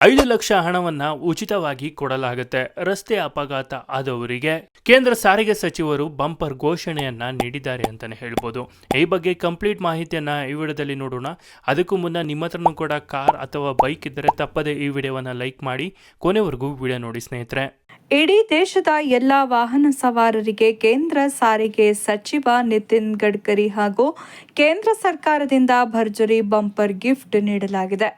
ಐದು ಲಕ್ಷ ಹಣವನ್ನ ಉಚಿತವಾಗಿ ಕೊಡಲಾಗುತ್ತೆ. ರಸ್ತೆ ಅಪಘಾತ ಆದವರಿಗೆ ಕೇಂದ್ರ ಸಾರಿಗೆ ಸಚಿವರು ಬಂಪರ್ ಘೋಷಣೆಯನ್ನ ನೀಡಿದ್ದಾರೆ ಅಂತಾನೆ ಹೇಳ್ಬೋದು. ಈ ಬಗ್ಗೆ ಕಂಪ್ಲೀಟ್ ಮಾಹಿತಿಯನ್ನ ಈ ವಿಡಿಯೋದಲ್ಲಿ ನೋಡೋಣ. ಅದಕ್ಕೂ ಮುನ್ನ ನಿಮ್ಮ ಹತ್ರನೂ ಕೂಡ ಕಾರ್ ಅಥವಾ ಬೈಕ್ ಇದ್ದರೆ ತಪ್ಪದೆ ಈ ವಿಡಿಯೋವನ್ನ ಲೈಕ್ ಮಾಡಿ. ಕೊನೆವರೆಗೂ ವಿಡಿಯೋ ನೋಡಿ ಸ್ನೇಹಿತರೆ. ಇಡೀ ದೇಶದ ಎಲ್ಲ ವಾಹನ ಸವಾರರಿಗೆ ಕೇಂದ್ರ ಸಾರಿಗೆ ಸಚಿವ ನಿತಿನ್ ಗಡ್ಕರಿ ಹಾಗೂ ಕೇಂದ್ರ ಸರ್ಕಾರದಿಂದ ಭರ್ಜರಿ ಬಂಪರ್ ಗಿಫ್ಟ್ ನೀಡಲಾಗಿದೆ.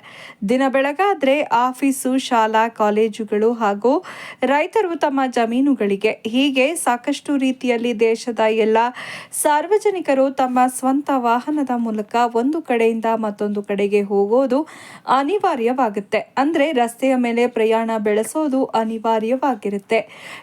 ದಿನ ಬೆಳಗಾದ್ರೆ ಆಫೀಸು, ಶಾಲಾ, ಕಾಲೇಜುಗಳು ಹಾಗೂ ರೈತರು ತಮ್ಮ ಜಮೀನುಗಳಿಗೆ ಹೀಗೆ ಸಾಕಷ್ಟು ರೀತಿಯಲ್ಲಿ ದೇಶದ ಎಲ್ಲ ಸಾರ್ವಜನಿಕರು ತಮ್ಮ ಸ್ವಂತ ವಾಹನದ ಮೂಲಕ ಒಂದು ಕಡೆಯಿಂದ ಮತ್ತೊಂದು ಕಡೆಗೆ ಹೋಗೋದು ಅನಿವಾರ್ಯವಾಗುತ್ತೆ. ಅಂದ್ರೆ ರಸ್ತೆಯ ಮೇಲೆ ಪ್ರಯಾಣ ಬೆಳೆಸೋದು ಅನಿವಾರ್ಯವಾಗಿರುತ್ತೆ.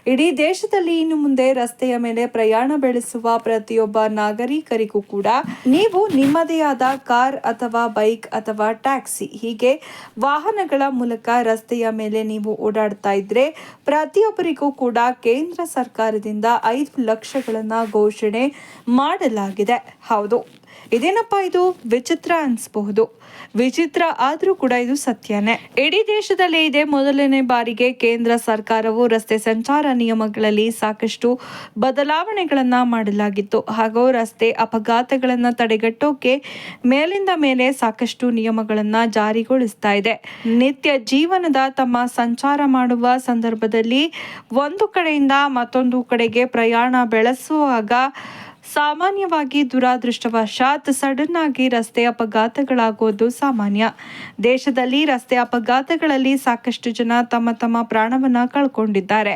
ಇಡೀ ದೇಶದಲ್ಲಿ ಇನ್ನು ಮುಂದೆ ರಸ್ತೆಯ ಮೇಲೆ ಪ್ರಯಾಣ ಬೆಳೆಸುವ ಪ್ರತಿಯೊಬ್ಬ ನಾಗರಿಕರಿಗೂ ಕೂಡ ನೀವು ನಿಮ್ಮದೇ ಆದ ಕಾರ್ ಅಥವಾ ಬೈಕ್ ಅಥವಾ ಟ್ಯಾಕ್ಸಿ, ಹೀಗೆ ವಾಹನಗಳ ಮೂಲಕ ರಸ್ತೆಯ ಮೇಲೆ ನೀವು ಓಡಾಡ್ತಾ ಇದ್ರೆ ಪ್ರತಿಯೊಬ್ಬರಿಗೂ ಕೂಡ ಕೇಂದ್ರ ಸರ್ಕಾರದಿಂದ ಐದು ಲಕ್ಷಗಳನ್ನು ಘೋಷಣೆ ಮಾಡಲಾಗಿದೆ. ಹೌದು. ಇದೇನಪ್ಪ ಇದು? ವಿಚಿತ್ರ ಅನ್ಸ್ಬಹುದು. ವಿಚಿತ್ರ ಆದರೂ ಕೂಡ ಇದು ಸತ್ಯನೇ. ಇಡೀ ದೇಶದಲ್ಲಿ ಇದೆ ಮೊದಲನೇ ಬಾರಿಗೆ ಕೇಂದ್ರ ಸರ್ಕಾರವು ರಸ್ತೆ ಸಂಚಾರ ನಿಯಮಗಳಲ್ಲಿ ಸಾಕಷ್ಟು ಬದಲಾವಣೆಗಳನ್ನ ಮಾಡಲಾಗಿತ್ತು. ಹಾಗೂ ರಸ್ತೆ ಅಪಘಾತಗಳನ್ನು ತಡೆಗಟ್ಟೋಕೆ ಮೇಲಿಂದ ಮೇಲೆ ಸಾಕಷ್ಟು ನಿಯಮಗಳನ್ನ ಜಾರಿಗೊಳಿಸ್ತಾ ಇದೆ. ನಿತ್ಯ ಜೀವನದ ತಮ್ಮ ಸಂಚಾರ ಮಾಡುವ ಸಂದರ್ಭದಲ್ಲಿ ಒಂದು ಕಡೆಯಿಂದ ಮತ್ತೊಂದು ಕಡೆಗೆ ಪ್ರಯಾಣ ಬೆಳೆಸುವಾಗ ಸಾಮಾನ್ಯವಾಗಿ ದುರಾದೃಷ್ಟವಶಾತ್ ಸಡನ್ ಆಗಿ ರಸ್ತೆ ಅಪಘಾತಗಳಾಗೋದು ಸಾಮಾನ್ಯ. ದೇಶದಲ್ಲಿ ರಸ್ತೆ ಅಪಘಾತಗಳಲ್ಲಿ ಸಾಕಷ್ಟು ಜನ ತಮ್ಮ ತಮ್ಮ ಪ್ರಾಣವನ್ನ ಕಳ್ಕೊಂಡಿದ್ದಾರೆ.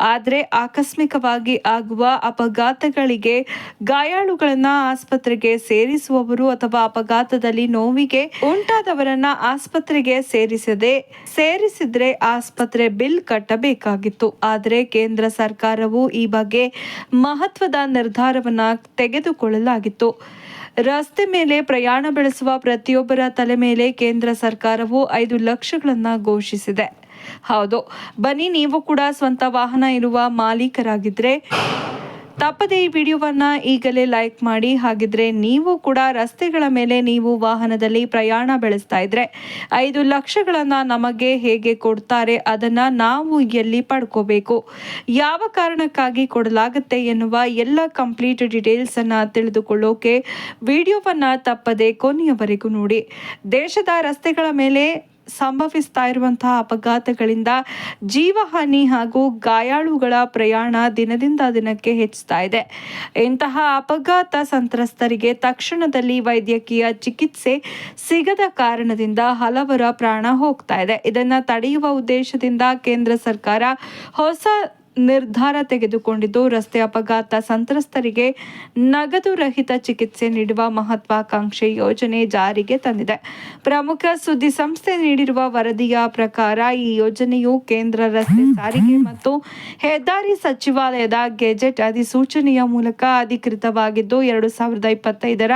ಆದರೆ ಆಕಸ್ಮಿಕವಾಗಿ ಆಗುವ ಅಪಘಾತಗಳಿಗೆ ಗಾಯಾಳುಗಳನ್ನ ಆಸ್ಪತ್ರೆಗೆ ಸೇರಿಸುವವರು ಅಥವಾ ಅಪಘಾತದಲ್ಲಿ ನೋವಿಗೆ ಉಂಟಾದವರನ್ನ ಆಸ್ಪತ್ರೆಗೆ ಸೇರಿಸದೆ, ಸೇರಿಸಿದ್ರೆ ಆಸ್ಪತ್ರೆ ಬಿಲ್ ಕಟ್ಟಬೇಕಾಗಿತ್ತು. ಆದರೆ ಕೇಂದ್ರ ಸರ್ಕಾರವು ಈ ಬಗ್ಗೆ ಮಹತ್ವದ ನಿರ್ಧಾರವನ್ನ ತೆಗೆದುಕೊಳ್ಳಲಾಗಿತ್ತು. ರಸ್ತೆ ಮೇಲೆ ಪ್ರಯಾಣ ಬೆಳೆಸುವ ಪ್ರತಿಯೊಬ್ಬರ ತಲೆ ಮೇಲೆ ಕೇಂದ್ರ ಸರ್ಕಾರವು ಐದು ಲಕ್ಷಗಳನ್ನ ಘೋಷಿಸಿದೆ. ಹೌದು, ಬನ್ನಿ ನೀವು ಕೂಡ ಸ್ವಂತ ವಾಹನ ಇರುವ ಮಾಲೀಕರಾಗಿದ್ರೆ ತಪ್ಪದೆ ಈ ವಿಡಿಯೋವನ್ನ ಈಗಲೇ ಲೈಕ್ ಮಾಡಿ, ಹಾಗಿದ್ರೆ ನೀವು ಕೂಡ ರಸ್ತೆಗಳ ಮೇಲೆ ನೀವು ವಾಹನದಲ್ಲಿ ಪ್ರಯಾಣ ಬೆಳೆಸ್ತಾ ಇದ್ರೆ ಐದು ಲಕ್ಷಗಳನ್ನ ನಮಗೆ ಹೇಗೆ ಕೊಡ್ತಾರೆ ಅದನ್ನ ನಾವು ಎಲ್ಲಿ ಪಡ್ಕೋಬೇಕು? ಯಾವ ಕಾರಣಕ್ಕಾಗಿ ಕೊಡಲಾಗುತ್ತೆ ಎನ್ನುವ ಎಲ್ಲ ಕಂಪ್ಲೀಟ್ ಡೀಟೇಲ್ಸ್ ಅನ್ನ ತಿಳಿದುಕೊಳ್ಳೋಕೆ ವಿಡಿಯೋವನ್ನ ತಪ್ಪದೆ ಕೊನೆಯವರೆಗೂ ನೋಡಿ. ದೇಶದ ರಸ್ತೆಗಳ ಮೇಲೆ ಸಂಭವಿಸ್ತಾ ಇರುವಂತಹ ಅಪಘಾತಗಳಿಂದ ಜೀವಹಾನಿ ಹಾಗೂ ಗಾಯಾಳುಗಳ ಪ್ರಯಾಣ ದಿನದಿಂದ ದಿನಕ್ಕೆ ಹೆಚ್ಚುತ್ತಾ ಇದೆ. ಇಂತಹ ಅಪಘಾತ ಸಂತ್ರಸ್ತರಿಗೆ ತಕ್ಷಣದಲ್ಲಿ ವೈದ್ಯಕೀಯ ಚಿಕಿತ್ಸೆ ಸಿಗದ ಕಾರಣದಿಂದ ಹಲವರ ಪ್ರಾಣ ಹೋಗ್ತಾ ಇದೆ. ಇದನ್ನು ತಡೆಯುವ ಉದ್ದೇಶದಿಂದ ಕೇಂದ್ರ ಸರ್ಕಾರ ಹೊಸ ನಿರ್ಧಾರ ತೆಗೆದುಕೊಂಡಿದ್ದು ರಸ್ತೆ ಅಪಘಾತ ಸಂತ್ರಸ್ತರಿಗೆ ನಗದು ರಹಿತ ಚಿಕಿತ್ಸೆ ನೀಡುವ ಮಹತ್ವಾಕಾಂಕ್ಷೆ ಯೋಜನೆ ಜಾರಿಗೆ ತಂದಿದೆ. ಪ್ರಮುಖ ಸುದ್ದಿ ಸಂಸ್ಥೆ ನೀಡಿರುವ ವರದಿಯ ಪ್ರಕಾರ ಈ ಯೋಜನೆಯು ಕೇಂದ್ರ ರಸ್ತೆ ಸಾರಿಗೆ ಮತ್ತು ಹೆದ್ದಾರಿ ಸಚಿವಾಲಯದ ಗೆಜೆಟ್ ಅಧಿಸೂಚನೆಯ ಮೂಲಕ ಅಧಿಕೃತವಾಗಿದ್ದು ಎರಡು ಸಾವಿರದ ಇಪ್ಪತ್ತೈದರ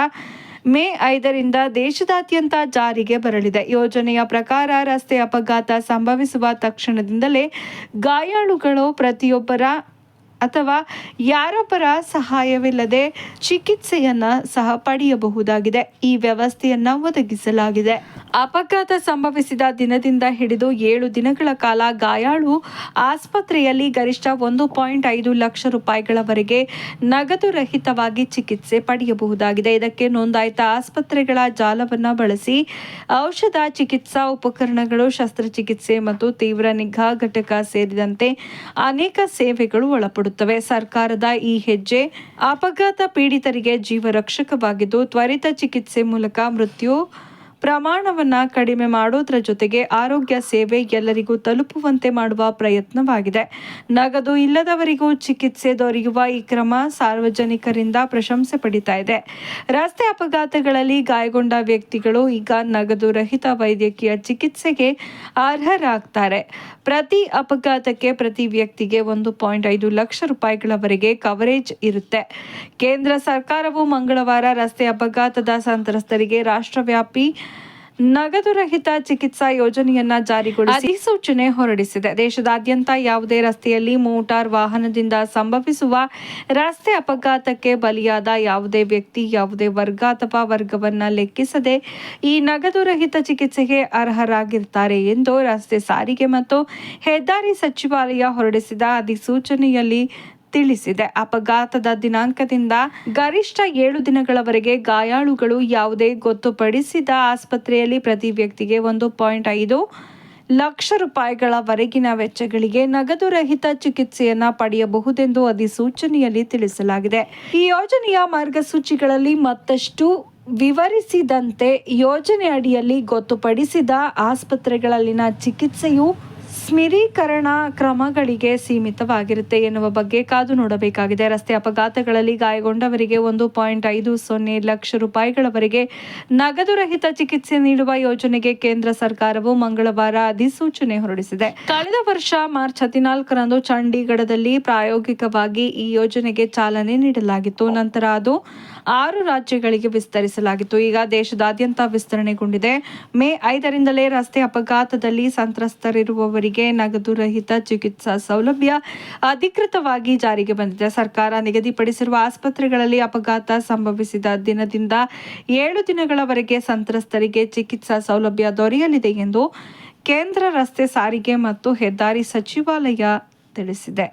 ಮೇ ಐದರಿಂದ ದೇಶದಾದ್ಯಂತ ಜಾರಿಗೆ ಬರಲಿದೆ. ಯೋಜನೆಯ ಪ್ರಕಾರ ರಸ್ತೆ ಅಪಘಾತ ಸಂಭವಿಸುವ ತಕ್ಷಣದಿಂದಲೇ ಗಾಯಾಳುಗಳು ಪ್ರತಿಯೊಬ್ಬರ ಅಥವಾ ಯಾರೊಬ್ಬರ ಸಹಾಯವಿಲ್ಲದೆ ಚಿಕಿತ್ಸೆಯನ್ನು ಸಹ ಪಡೆಯಬಹುದಾಗಿದೆ. ಈ ವ್ಯವಸ್ಥೆಯನ್ನು ಒದಗಿಸಲಾಗಿದೆ. ಅಪಘಾತ ಸಂಭವಿಸಿದ ದಿನದಿಂದ ಹಿಡಿದು ಏಳು ದಿನಗಳ ಕಾಲ ಗಾಯಾಳು ಆಸ್ಪತ್ರೆಯಲ್ಲಿ ಗರಿಷ್ಠ ಒಂದು ಪಾಯಿಂಟ್ ಐದು ಲಕ್ಷ ರೂಪಾಯಿಗಳವರೆಗೆ ನಗದು ರಹಿತವಾಗಿ ಚಿಕಿತ್ಸೆ ಪಡೆಯಬಹುದಾಗಿದೆ. ಇದಕ್ಕೆ ನೋಂದಾಯಿತ ಆಸ್ಪತ್ರೆಗಳ ಜಾಲವನ್ನು ಬಳಸಿ ಔಷಧ ಚಿಕಿತ್ಸಾ ಉಪಕರಣಗಳು, ಶಸ್ತ್ರಚಿಕಿತ್ಸೆ ಮತ್ತು ತೀವ್ರ ನಿಗಾ ಘಟಕ ಸೇರಿದಂತೆ ಅನೇಕ ಸೇವೆಗಳು ಒಳಪಡುತ್ತವೆ. ಸರ್ಕಾರದ ಈ ಹೆಜ್ಜೆ ಅಪಘಾತ ಪೀಡಿತರಿಗೆ ಜೀವರಕ್ಷಕವಾಗಿದ್ದು, ತ್ವರಿತ ಚಿಕಿತ್ಸೆ ಮೂಲಕ ಮೃತ್ಯು ಪ್ರಮಾಣವನ್ನ ಕಡಿಮೆ ಮಾಡೋದ್ರ ಜೊತೆಗೆ ಆರೋಗ್ಯ ಸೇವೆ ಎಲ್ಲರಿಗೂ ತಲುಪುವಂತೆ ಮಾಡುವ ಪ್ರಯತ್ನವಾಗಿದೆ. ನಗದು ಇಲ್ಲದವರಿಗೂ ಚಿಕಿತ್ಸೆ ದೊರೆಯುವ ಈ ಕ್ರಮ ಸಾರ್ವಜನಿಕರಿಂದ ಪ್ರಶಂಸೆ ಪಡಿತಾ ಇದೆ. ರಸ್ತೆ ಅಪಘಾತಗಳಲ್ಲಿ ಗಾಯಗೊಂಡ ವ್ಯಕ್ತಿಗಳು ಈಗ ನಗದು ರಹಿತ ವೈದ್ಯಕೀಯ ಚಿಕಿತ್ಸೆಗೆ ಅರ್ಹರಾಗ್ತಾರೆ. ಪ್ರತಿ ಅಪಘಾತಕ್ಕೆ ಪ್ರತಿ ವ್ಯಕ್ತಿಗೆ ಒಂದು ಪಾಯಿಂಟ್ ಐದು ಲಕ್ಷ ರೂಪಾಯಿಗಳವರೆಗೆ ಕವರೇಜ್ ಇರುತ್ತೆ. ಕೇಂದ್ರ ಸರ್ಕಾರವು ಮಂಗಳವಾರ ರಸ್ತೆ ಅಪಘಾತದ ಸಂತ್ರಸ್ತರಿಗೆ ರಾಷ್ಟ್ರವ್ಯಾಪಿ ನಗದು ರಹಿತ ಚಿಕಿತ್ಸಾ ಯೋಜನೆಯನ್ನ ಜಾರಿಗೊಳಿಸಿ ಅಧಿಸೂಚನೆ ಹೊರಡಿಸಿದೆ. ದೇಶದಾದ್ಯಂತ ಯಾವುದೇ ರಸ್ತೆಯಲ್ಲಿ ಮೋಟಾರ್ ವಾಹನದಿಂದ ಸಂಭವಿಸುವ ರಸ್ತೆ ಅಪಘಾತಕ್ಕೆ ಬಲಿಯಾದ ಯಾವುದೇ ವ್ಯಕ್ತಿ, ಯಾವುದೇ ವರ್ಗ ಅಥವಾ ವರ್ಗವನ್ನ ಲೆಕ್ಕಿಸದೆ ಈ ನಗದು ರಹಿತ ಚಿಕಿತ್ಸೆಗೆ ಅರ್ಹರಾಗಿರ್ತಾರೆ ಎಂದು ರಸ್ತೆ ಸಾರಿಗೆ ಮತ್ತು ಹೆದ್ದಾರಿ ಸಚಿವಾಲಯ ಹೊರಡಿಸಿದ ಅಧಿಸೂಚನೆಯಲ್ಲಿ ತಿಳಿಸಿದೆ. ಅಪಘಾತದ ದಿನಾಂಕದಿಂದ ಗರಿಷ್ಠ ಏಳು ದಿನಗಳವರೆಗೆ ಗಾಯಾಳುಗಳು ಯಾವುದೇ ಗೊತ್ತುಪಡಿಸಿದ ಆಸ್ಪತ್ರೆಯಲ್ಲಿ ಪ್ರತಿ ವ್ಯಕ್ತಿಗೆ ಒಂದು ಪಾಯಿಂಟ್ ಐದು ಲಕ್ಷ ರೂಪಾಯಿಗಳವರೆಗಿನ ವೆಚ್ಚಗಳಿಗೆ ನಗದು ರಹಿತ ಚಿಕಿತ್ಸೆಯನ್ನ ಪಡೆಯಬಹುದೆಂದು ಅಧಿಸೂಚನೆಯಲ್ಲಿ ತಿಳಿಸಲಾಗಿದೆ. ಈ ಯೋಜನೆಯ ಮಾರ್ಗಸೂಚಿಗಳಲ್ಲಿ ಮತ್ತಷ್ಟು ವಿವರಿಸಿದಂತೆ ಯೋಜನೆ ಅಡಿಯಲ್ಲಿ ಗೊತ್ತುಪಡಿಸಿದ ಆಸ್ಪತ್ರೆಗಳಲ್ಲಿನ ಚಿಕಿತ್ಸೆಯು ಸ್ಮಿರೀಕರಣ ಕ್ರಮಗಳಿಗೆ ಸೀಮಿತವಾಗಿರುತ್ತೆ ಎನ್ನುವ ಬಗ್ಗೆ ಕಾದು ನೋಡಬೇಕಾಗಿದೆ. ರಸ್ತೆ ಅಪಘಾತಗಳಲ್ಲಿ ಗಾಯಗೊಂಡವರಿಗೆ ಒಂದು ಪಾಯಿಂಟ್ ಐದು ಸೊನ್ನೆ ಲಕ್ಷ ರೂಪಾಯಿಗಳವರೆಗೆ ನಗದು ರಹಿತ ಚಿಕಿತ್ಸೆ ನೀಡುವ ಯೋಜನೆಗೆ ಕೇಂದ್ರ ಸರ್ಕಾರವು ಮಂಗಳವಾರ ಅಧಿಸೂಚನೆ ಹೊರಡಿಸಿದೆ. ಕಳೆದ ವರ್ಷ ಮಾರ್ಚ್ ಹದಿನಾಲ್ಕರಂದು ಚಂಡೀಗಢದಲ್ಲಿ ಪ್ರಾಯೋಗಿಕವಾಗಿ ಈ ಯೋಜನೆಗೆ ಚಾಲನೆ ನೀಡಲಾಗಿತ್ತು. ನಂತರ ಅದು ಆರು ರಾಜ್ಯಗಳಿಗೆ ವಿಸ್ತರಿಸಲಾಗಿತ್ತು. ಈಗ ದೇಶದಾದ್ಯಂತ ವಿಸ್ತರಣೆಗೊಂಡಿದೆ. ಮೇ ಐದರಿಂದಲೇ ರಸ್ತೆ ಅಪಘಾತದಲ್ಲಿ ಸಂತ್ರಸ್ತರಿರುವವರಿಗೆ ನಗದು ರಹಿತ ಚಿಕಿತ್ಸಾ ಸೌಲಭ್ಯ ಅಧಿಕೃತವಾಗಿ ಜಾರಿಗೆ ಬಂದಿದೆ. ಸರ್ಕಾರ ನಿಗದಿಪಡಿಸಿರುವ ಆಸ್ಪತ್ರೆಗಳಲ್ಲಿ ಅಪಘಾತ ಸಂಭವಿಸಿದ ದಿನದಿಂದ ಏಳು ದಿನಗಳವರೆಗೆ ಸಂತ್ರಸ್ತರಿಗೆ ಚಿಕಿತ್ಸಾ ಸೌಲಭ್ಯ ದೊರೆಯಲಿದೆ ಎಂದು ಕೇಂದ್ರ ರಸ್ತೆ ಸಾರಿಗೆ ಮತ್ತು ಹೆದ್ದಾರಿ ಸಚಿವಾಲಯ ತಿಳಿಸಿದೆ.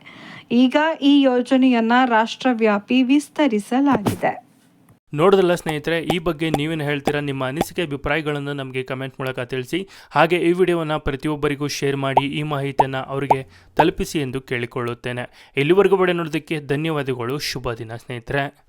ಈಗ ಈ ಯೋಜನೆಯನ್ನು ರಾಷ್ಟ್ರವ್ಯಾಪಿ ವಿಸ್ತರಿಸಲಾಗಿದೆ. ನೋಡಿದ್ರಲ್ಲ ಸ್ನೇಹಿತರೆ, ಈ ಬಗ್ಗೆ ನೀವೇನು ಹೇಳ್ತೀರಾ? ನಿಮ್ಮ ಅನಿಸಿಕೆ, ಅಭಿಪ್ರಾಯಗಳನ್ನು ನಮಗೆ ಕಮೆಂಟ್ ಮೂಲಕ ತಿಳಿಸಿ. ಹಾಗೆ ಈ ವಿಡಿಯೋವನ್ನು ಪ್ರತಿಯೊಬ್ಬರಿಗೂ ಶೇರ್ ಮಾಡಿ, ಈ ಮಾಹಿತಿಯನ್ನು ಅವರಿಗೆ ತಲುಪಿಸಿ ಎಂದು ಕೇಳಿಕೊಳ್ಳುತ್ತೇನೆ. ಇಲ್ಲಿವರೆಗೂ ಬಡ ನೋಡೋದಕ್ಕೆ ಧನ್ಯವಾದಗಳು. ಶುಭ ದಿನ ಸ್ನೇಹಿತರೆ.